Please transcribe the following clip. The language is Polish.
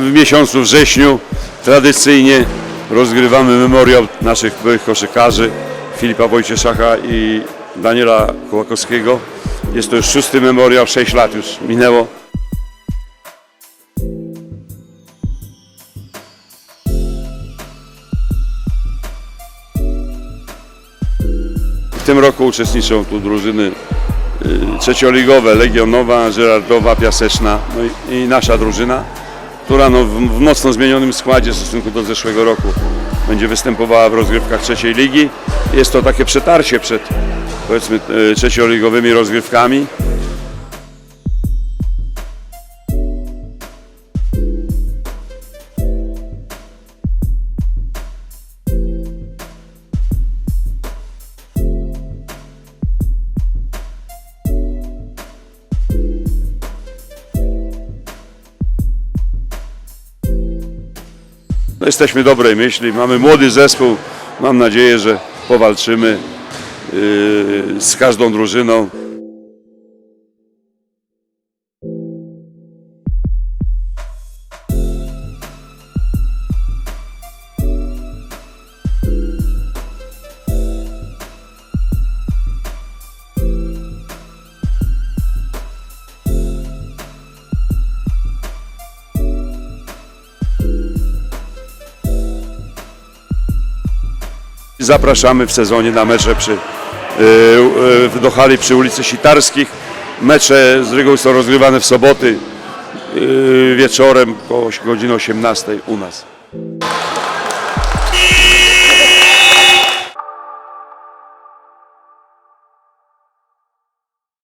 miesiącu wrześniu tradycyjnie rozgrywamy memoriał naszych byłych koszykarzy Filipa Wojcieszaka i Daniela Kołakowskiego. Jest to już szósty memoriał, 6 lat już minęło. W tym roku uczestniczą tu drużyny y, trzecioligowe, Legionowa, Żerardowa, Piaseczna no i, i nasza drużyna, która no, w, mocno zmienionym składzie w stosunku do zeszłego roku będzie występowała w rozgrywkach trzeciej ligi. Jest to takie przetarcie przed powiedzmy y, trzecioligowymi rozgrywkami. No, jesteśmy dobrej myśli, mamy młody zespół. Mam nadzieję, że powalczymy yy, z każdą drużyną. Zapraszamy w sezonie na mecze przy, yy, yy, do hali przy ulicy Sitarskich. Mecze z reguły są rozgrywane w soboty yy, wieczorem koło godziny 18 u nas.